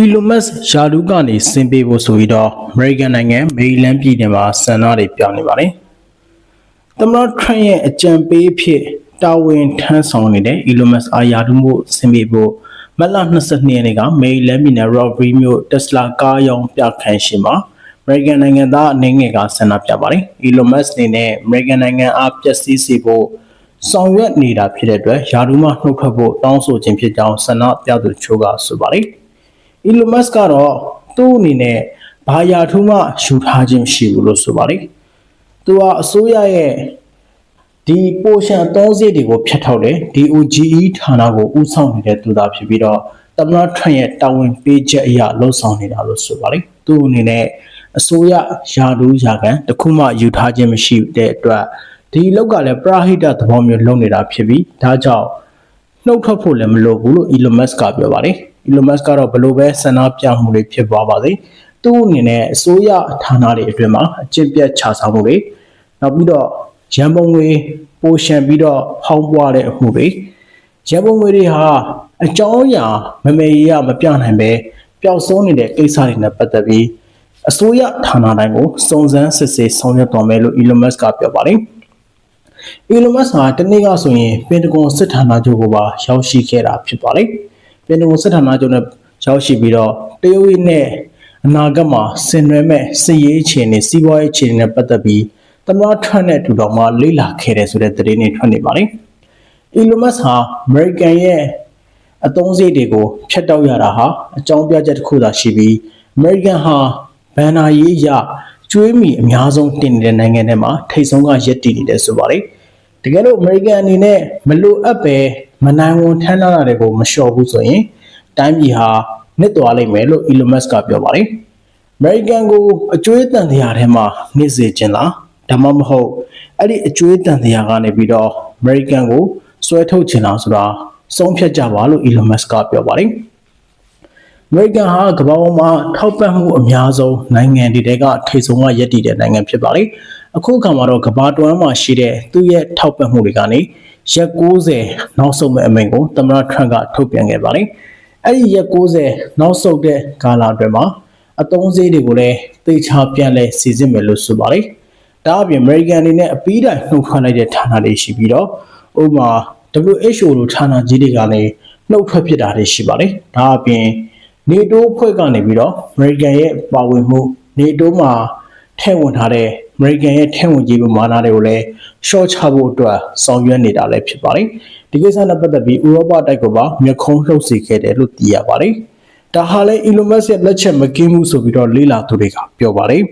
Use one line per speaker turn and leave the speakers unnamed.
Elon Musk ယာလူကနေဆင်းပေးဖို့ဆိုပြီးတော့ American နိုင်ငံမေရီလန်းပြည်နယ်မှာဆန္ဒတွေပြောင်းနေပါတယ်။သမ္မတ Trump ရဲ့အကြံပေးအဖြစ်တာဝန်ထမ်းဆောင်နေတဲ့ Elon Musk အားယာလူမှုဆင်းပေးဖို့မတ်လ22ရက်နေ့ကမေရီလန်းပြည်နယ် Robbery မြို့ Tesla ကားရောင်းပြခန်းရှိမှာ American နိုင်ငံသားအနေငယ်ကဆန္ဒပြပါတယ်။ Elon Musk အနေနဲ့ American နိုင်ငံအားပျက်စီးစေဖို့ဆောင်ရွက်နေတာဖြစ်တဲ့အတွက်ယာလူမှနှုတ်ထွက်ဖို့တောင်းဆိုခြင်းဖြစ်ကြောင်းဆန္ဒပြသူတို့ကဆိုပါတယ်။ Elon Musk ကတော့သူ့အနေနဲ့ဘာယာထူးမှယူထားခြင်းမရှိဘူးလို့ဆိုပါတယ်။သူကအစိုးရရဲ့ဒီပိုရှန်အသုံးစရိတ်တွေကိုဖျက်ထောက်တယ် DOGE ဌာနကိုဥဆောင်နေတဲ့သူသားဖြစ်ပြီးတော့သမ္မတထရန့်ရဲ့တာဝန်ပေးချက်အရလှုပ်ဆောင်နေတာလို့ဆိုပါတယ်။သူ့အနေနဲ့အစိုးရယာဒူးယာကန်တစ်ခုမှယူထားခြင်းမရှိတဲ့အတွက်ဒီလောက်ကလည်းပရာဟိတသဘောမျိုးလုပ်နေတာဖြစ်ပြီးဒါကြောင့်နှုတ်ထွက်ဖို့လည်းမလိုဘူးလို့ Elon Musk ကပြောပါတယ်။ Elon Musk ကတော့ဘလို့ပဲဆန္ဒပြမှုတွေဖြစ်သွားပါစေသူ့အနေနဲ့အစိုးရဌာနတွေအတွင်းမှာအကျင့်ပြတ်ခြားဆောင်မှုတွေနောက်ပြီးတော့ရန်ပုံငွေပိုရှံပြီးတော့ဖောင်းပွားတဲ့အမှုတွေရန်ပုံငွေတွေဟာအကြောင်းအရာမမေရမပြနိုင်ပဲပျောက်ဆုံးနေတဲ့ကိစ္စတွေနဲ့ပတ်သက်ပြီးအစိုးရဌာနတိုင်းကိုစုံစမ်းစစ်ဆေးဆောင်ရွက်တော်မယ်လို့ Elon Musk ကပြောပါတယ်။ Elon Musk ဟာတနေ့ကဆိုရင်ပင်တဂွန်စစ်ဌာနချုပ်ကိုပါရောက်ရှိခဲ့တာဖြစ်ပါတယ်။ ပင်တဂွန်စစ်ဌာနချုပ်နဲ့ရောက်ရှိပြီးတော့တရုတ်ရဲ့နဲ့အနာဂတ်မှာဆင်နွှဲမဲ့စစ်ရေးအခြေအနေစီးပွားရေးအခြေအနေနဲ့ပတ်သက်ပြီးသမ္မတထရန့်နဲ့အတူတော်မှလေ့လာခဲ့တယ်ဆိုတဲ့သတင်းတွေထွက်နေပါတယ်။ Elon Musk ဟာ American ရဲ့အသုံးစရိတ်တွေကိုဖျက်တောက်ရတာဟာအကြောင်းပြချက်တစ်ခုသာရှိပြီး American ဟာဘန်နာရေးရကျွေးမီအများဆုံးတင်နေတဲ့နိုင်ငံတွေမှာထိတ်ဆုံးကရက်တည်နေတယ်ဆိုပါတယ်။တကယ်လို့ American အနေနဲ့မလိုအပ်ပဲ မနိုင်ဝန်ထမ်းလာတာတွေကိုမလျှော့ဘူးဆိုရင်တိုင်းပြည်ဟာနစ်သွားလိမ့်မယ်လို့ Elon Musk ကပြောပါတယ်။ American ကိုအကျွေးတန်တရားထဲမှာနှိစေခြင်းလားဒါမှမဟုတ်အဲ့ဒီအကျွေးတန်တရားကနေပြီးတော့ American ကိုဆွဲထုတ်ခြင်းလားဆိုတာဆုံးဖြတ်ကြပါလို့ Elon Musk ကပြောပါတယ်။ American ဟာကမ္ဘာပေါ်မှာထောက်ပံ့မှုအများဆုံးနိုင်ငံတွေတဲကထိပ်ဆုံးကရည်တည်တဲ့နိုင်ငံဖြစ်ပါလေအခုအခါမှာတော့ကမ္ဘာတွင်းမှာရှိတဲ့သူ့ရဲ့ထောက်ပံ့မှုတွေကနေ ရက်60နောက်ဆုံးမဲ့အမိန့်ကိုသမ္မတထရန့်ကထုတ်ပြန်ခဲ့ပါလေအဲ့ဒီရက်60နောက်ဆုံးတဲ့ကာလအတွင်းမှာအသုံးစရိတ်တွေကိုလည်းသေချာပြန်လဲစီစစ်မယ်လို့ဆိုပါလေဒါအပြင် American အနေနဲ့အပီးတိုင်နှုတ်ထွက်လိုက်တဲ့ဌာနတွေရှိပြီးတော့ဥပမာ WHO လိုဌာနကြီးတွေကလည်းနှုတ်ထွက်ဖြစ်တာတွေရှိပါတယ်ဒါအပြင် NATO ဖွဲ့ကနေပြီးတော့ American ရဲ့ပါဝင်မှု NATO မှာ ထည့်ဝင်ထားတဲ့ American ရဲ့ထည့်ဝင်ကြီးပမာဏတွေကိုလည်း short ချဖို့အတွက်ဆောင်ရွက်နေတာလည်းဖြစ်ပါတယ်ဒီကိစ္စနဲ့ပတ်သက်ပြီးဥရောပတိုက်ကပါမျက်ခုံးလှုပ်စေခဲ့တယ်လို့သိရပါတယ်ဒါဟာလည်း Elon Musk ရဲ့လက်ချက်မကင်းဘူးဆိုပြီးတော့လေ့လာသူတွေကပြောပါတယ်